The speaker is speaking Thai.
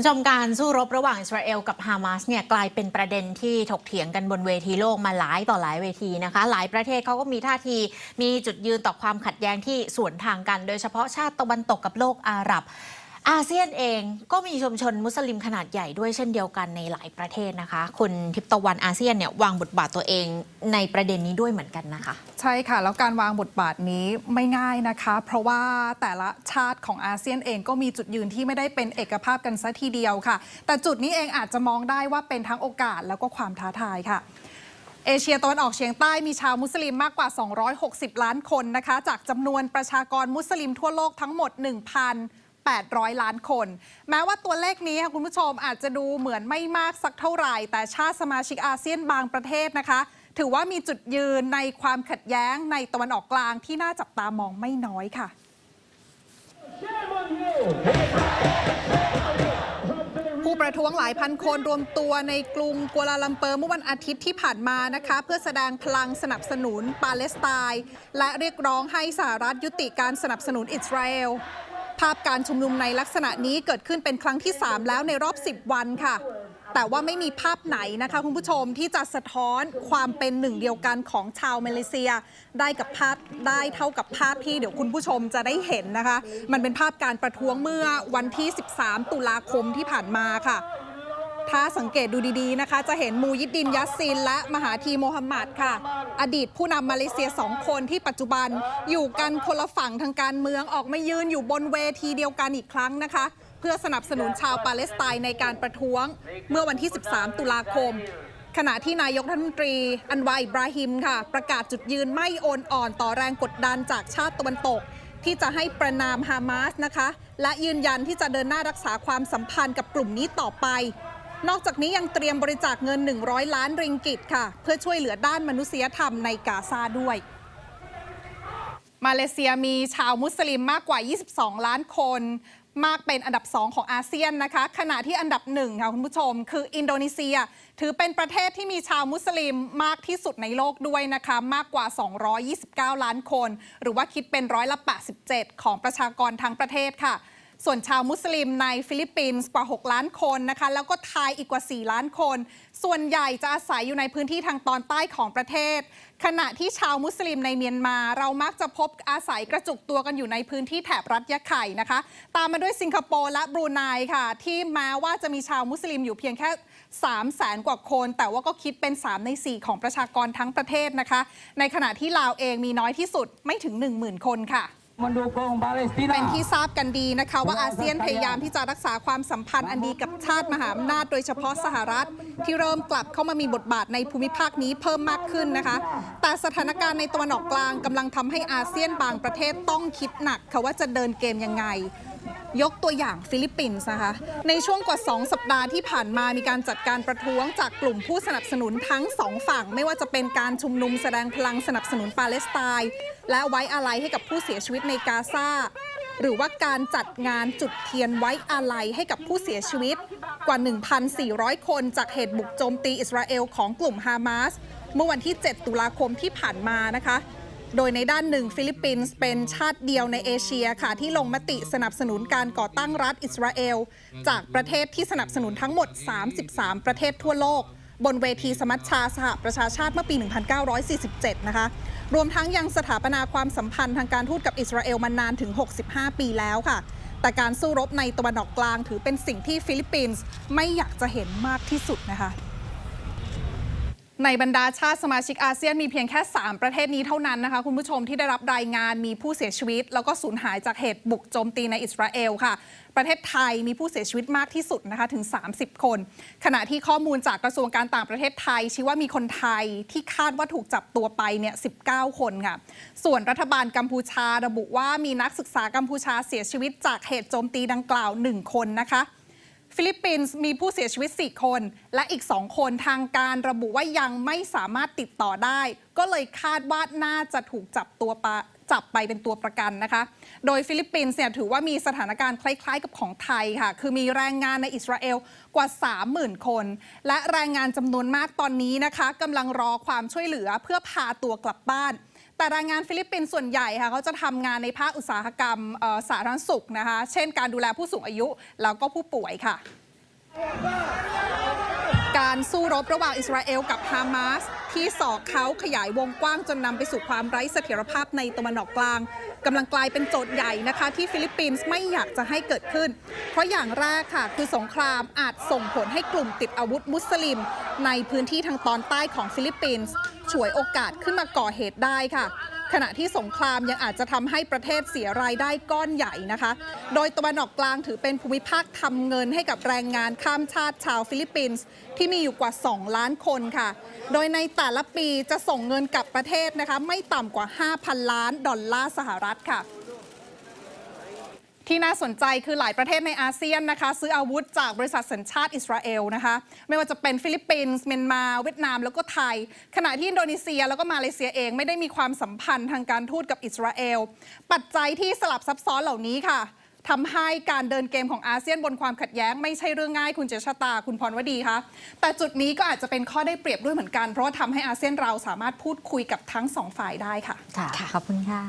ผู้ชมการสู้รบระหว่างอิสราเอลกับฮามาสเนี่ยกลายเป็นประเด็นที่ถกเถียงกันบนเวทีโลกมาหลายต่อหลายเวทีนะคะ หลายประเทศเขาก็มีท่าที มีจุดยืนต่อความขัดแย้งที่สวนทางกัน โดยเฉพาะชาติตะวันตกกับโลกอาหรับ อาเซียนเองก็มีชุมชนมุสลิมขนาดใหญ่ด้วยเช่นเดียวกันในหลายประเทศนะคะ คุณทิพย์ตะวันอาเซียนเนี่ยวางบทบาทตัวเองในประเด็นนี้ด้วยเหมือนกันนะคะ ใช่ค่ะ แล้วการวางบทบาทนี้ไม่ง่ายนะคะ เพราะว่าแต่ละชาติของอาเซียนเองก็มีจุดยืนที่ไม่ได้เป็นเอกภาพกันซะทีเดียวค่ะ แต่จุดนี้เองอาจจะมองได้ว่าเป็นทั้งโอกาสแล้วก็ความท้าทายค่ะเอเชียตะวันออกเฉียงใต้มีชาวมุสลิมมากกว่า 260 ล้านคนนะคะ จากจำนวนประชากรมุสลิมทั่วโลกทั้งหมด 800 ล้านคน แม้ว่าตัวเลขนี้ค่ะคุณผู้ชมอาจจะดูเหมือนไม่มากสักเท่าไหร่ แต่ชาติสมาชิกอาเซียนบางประเทศนะคะ ถือว่ามีจุดยืนในความขัดแย้งในตะวันออกกลางที่น่าจับตามองไม่น้อยค่ะผู้ประท้วงหลายพันคนรวมตัวในกรุงกัวลาลัมเปอร์เมื่อวันอาทิตย์ที่ผ่านมานะคะ เพื่อแสดงพลังสนับสนุนปาเลสไตน์และเรียกร้องให้สหรัฐยุติการสนับสนุนอิสราเอล ภาพการชุมนุมในลักษณะนี้เกิดขึ้นเป็นครั้งที่ 3 แล้วในรอบ 10 วันค่ะ แต่ว่าไม่มีภาพไหนนะคะคุณผู้ชมที่จะสะท้อนความเป็นหนึ่งเดียวกันของชาวมาเลเซีย ได้กับภาพได้เท่ากับภาพที่เดี๋ยวคุณผู้ชมจะได้เห็นนะคะ มันเป็นภาพการประท้วงเมื่อวันที่ 13 ตุลาคมที่ผ่านมาค่ะ ถ้าสังเกตดูดีๆนะคะ จะเห็นมูยิดดินยัสซิน และมหาธีโมฮัมหมัดค่ะ อดีตผู้นำมาเลเซียสองคนที่ปัจจุบันอยู่กันคนละฝั่งทางการเมืองออกมายืนอยู่บนเวทีเดียวกันอีกครั้งนะคะ เพื่อสนับสนุนชาวปาเลสไตน์ในการประท้วงเมื่อวันที่ 13 ตุลาคมขณะที่นายกรัฐมนตรีอันวาอิบราฮิมค่ะ ประกาศจุดยืนไม่โอนอ่อนต่อแรงกดดันจากชาติตะวันตก ที่จะให้ประนามฮามาสนะคะ และยืนยันที่จะเดินหน้ารักษาความสัมพันธ์กับกลุ่มนี้ต่อไป นอกจากนี้ยังเตรียมบริจาคเงิน 100 ล้านริงกิตค่ะ เพื่อช่วยเหลือด้านมนุษยธรรมในกาซาด้วย มาเลเซียมีชาวมุสลิมมากกว่า 22 ล้านคน มากเป็นอันดับ 2 ของอาเซียนนะคะ ขณะที่อันดับหนึ่งค่ะคุณผู้ชม คืออินโดนีเซีย ถือเป็นประเทศที่มีชาวมุสลิมมากที่สุดในโลกด้วยนะคะ มากกว่า 229 ล้านคน หรือว่าคิดเป็นร้อยละ 87 ของประชากรทั้งประเทศค่ะ ส่วนชาวมุสลิมในฟิลิปปินส์กว่า 6 ล้านคนนะคะ แล้วก็ไทยอีกกว่า 4 ล้านคน ส่วนใหญ่จะอาศัยอยู่ในพื้นที่ทางตอนใต้ของประเทศ ขณะที่ชาวมุสลิมในเมียนมา เรามักจะพบอาศัยกระจุกตัวกันอยู่ในพื้นที่แถบรัฐยะไข่นะคะ ตามมาด้วยสิงคโปร์และบรูไนค่ะ ที่แม้ว่าจะมีชาวมุสลิมอยู่เพียงแค่3 0 0แสนกว่าคน แต่ว่าก็คิดเป็น 3 ใน 4 ของประชากรทั้งประเทศนะคะ ในขณะที่ลาวเองมีน้อยที่สุดไม่ถึง 10,000 คนค่ะ เป็นที่ทราบกันดีนะคะว่าอาเซียนพยายามที่จะรักษาความสัมพันธ์อันดีกับชาติมหาอำนาจโดยเฉพาะสหรัฐ ที่เริ่มกลับเข้ามามีบทบาทในภูมิภาคนี้เพิ่มมากขึ้นนะคะ แต่สถานการณ์ในตะวันออกกลางกำลังทำให้อาเซียนบางประเทศต้องคิดหนักค่ะว่าจะเดินเกมยังไง ยกตัวอย่างฟิลิปปินส์นะคะ ในช่วงกว่า 2 สัปดาห์ที่ผ่านมามีการจัดการประท้วงจากกลุ่มผู้สนับสนุนทั้งสองฝั่ง ไม่ว่าจะเป็นการชุมนุมแสดงพลังสนับสนุนปาเลสไตน์และไว้อาลัยให้กับผู้เสียชีวิตในกาซาหรือว่าการจัดงานจุดเทียนไว้อาลัยให้กับผู้เสียชีวิตกว่า 1,400 คนจากเหตุบุกโจมตีอิสราเอลของกลุ่มฮามาสเมื่อวันที่ 7 ตุลาคมที่ผ่านมานะคะ โดยในด้านหนึ่งฟิลิปปินส์เป็นชาติเดียวในเอเชียค่ะ ที่ลงมติสนับสนุนการก่อตั้งรัฐอิสราเอล จากประเทศที่สนับสนุนทั้งหมด 33 ประเทศทั่วโลก บนเวทีสมัชชาสหประชาชาติเมื่อปี 1947 นะคะ รวมทั้งยังสถาปนาความสัมพันธ์ทางการทูตกับอิสราเอลมานานถึง 65 ปีแล้วค่ะ แต่การสู้รบในตะวันออกกลางถือเป็นสิ่งที่ฟิลิปปินส์ไม่อยากจะเห็นมากที่สุดนะคะ ในบรรดาชาติสมาชิกอาเซียนมีเพียงแค่ 3 ประเทศนี้เท่านั้นนะคะ คุณผู้ชมที่ได้รับรายงานมีผู้เสียชีวิต แล้วก็สูญหายจากเหตุบุกโจมตีในอิสราเอลค่ะ ประเทศไทยมีผู้เสียชีวิตมากที่สุดนะคะถึง 30 คน ขณะที่ข้อมูลจากกระทรวงการต่างประเทศไทย ชี้ว่ามีคนไทยที่คาดว่าถูกจับตัวไปเนี่ย19 คนค่ะ ส่วนรัฐบาลกัมพูชาระบุว่ามีนักศึกษากัมพูชาเสียชีวิตจากเหตุโจมตีดังกล่าว 1 คนนะคะ ฟิลิปปินส์มีผู้เสียชีวิต 4 คน และอีก 2 คนทางการระบุว่ายังไม่สามารถติดต่อได้ ก็เลยคาดว่าน่าจะถูกจับตัวปะจับไปเป็นตัวประกันนะคะ โดยฟิลิปปินส์เนี่ยถือว่ามีสถานการณ์คล้ายๆกับของไทยค่ะ คือมีแรงงานในอิสราเอลกว่า 30,000 คน และแรงงานจำนวนมากตอนนี้นะคะกำลังรอความช่วยเหลือเพื่อพาตัวกลับบ้าน แต่แรงงานฟิลิปปินส์ส่วนใหญ่ค่ะเขาจะทำงานในภาคอุตสาหกรรมสาธารณสุขนะคะ เช่นการดูแลผู้สูงอายุแล้วก็ผู้ป่วยค่ะ การสู้รบระหว่างอิสราเอลกับฮามาสที่สอกเขาขยายวงกว้างจนนำไปสู่ความไร้เสถียรภาพในตะวันออกกลาง กำลังกลายเป็นโจทย์ใหญ่นะคะ ที่ฟิลิปปินส์ไม่อยากจะให้เกิดขึ้น เพราะอย่างแรกค่ะ คือสงครามอาจส่งผลให้กลุ่มติดอาวุธมุสลิม ในพื้นที่ทางตอนใต้ของฟิลิปปินส์ฉวยโอกาสขึ้นมาก่อเหตุได้ค่ะ ขณะที่สงครามยังอาจจะทำให้ประเทศเสียรายได้ก้อนใหญ่นะคะ โดยตะวันออกกลางถือเป็นภูมิภาคทำเงินให้กับแรงงานข้ามชาติชาวฟิลิปปินส์ที่มีอยู่กว่า 2 ล้านคนค่ะ โดยในแต่ละปีจะส่งเงินกลับประเทศนะคะไม่ต่ำกว่า 5,000 ล้านดอลลาร์สหรัฐค่ะ ที่น่าสนใจคือหลายประเทศในอาเซียนนะคะ ซื้ออาวุธจากบริษัทสัญชาติอิสราเอลนะคะ ไม่ว่าจะเป็นฟิลิปปินส์เมียนมาเวียดนามแล้วก็ไทย ขณะที่อินโดนีเซียแล้วก็มาเลเซียเองไม่ได้มีความสัมพันธ์ทางการทูตกับอิสราเอลปัจจัยที่สลับซับซ้อนเหล่านี้ค่ะทำให้การเดินเกมของอาเซียนบนความขัดแย้งไม่ใช่เรื่องง่ายคุณเจษตาคุณพรวดีคะแต่จุดนี้ก็อาจจะเป็นข้อได้เปรียบด้วยเหมือนกัน เพราะว่าทำให้อาเซียนเราสามารถพูดคุยกับทั้งสองฝ่ายได้ค่ะค่ะขอบคุณค่ะ